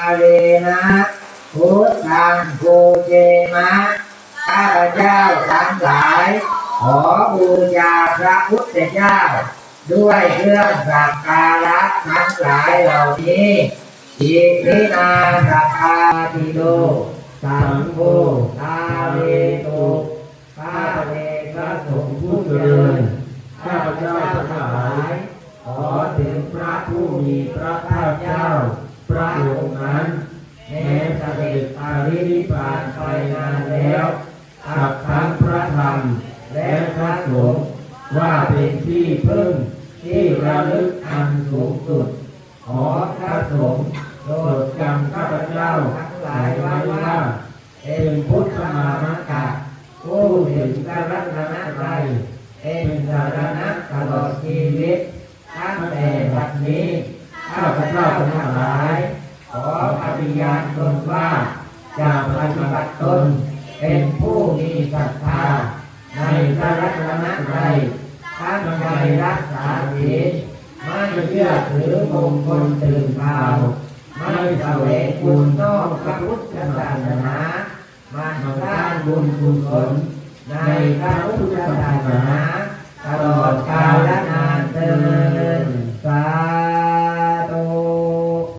อาเวนะพุทธังภูเจมะข้าพเจ้าทั้งหลาย ขอบูชาพระพุทธเจ้า ด้วยเครื่องสักการะทั้งหลายเหล่านี้อิมินาสัพพาติโลสังโฆทาเวตุข้าเวพระสงฆ์ผู้เจริญข้าพเจ้าทั้งหลาย ขอถึงพระผู้มีพระภาคเจ้า พระองค์นั้นแม้เสด็จปรินิพพานไปนานแล้วกับทั้งพระธรรมและพระสงฆ์ว่าเป็นที่พึ่งที่ระลึกอันสูงสุด ขอพระสงฆ์โปรดจำข้าพเจ้าทั้งหลายไว้ว่าเป็นพุทธมามกะผู้ถึงพระรัตนตรเป็นสารณะตลอดชีวิตตั้งแต่บัดนี้ ข้าพเจ้าทั้งหลาย ขอปฏิญาณตนว่าจะปฏิบัติตนเป็นผู้มีศรัทธา ในพระรัตนตรัยตั้งใจรักษาศีลไม่เชื่อถือมงคลตื่นข่าไม่แสวงบุญนอกพระพุทธศาสนามันสร้างบุญกุศลในพระพุทธศาสนาตลอดกา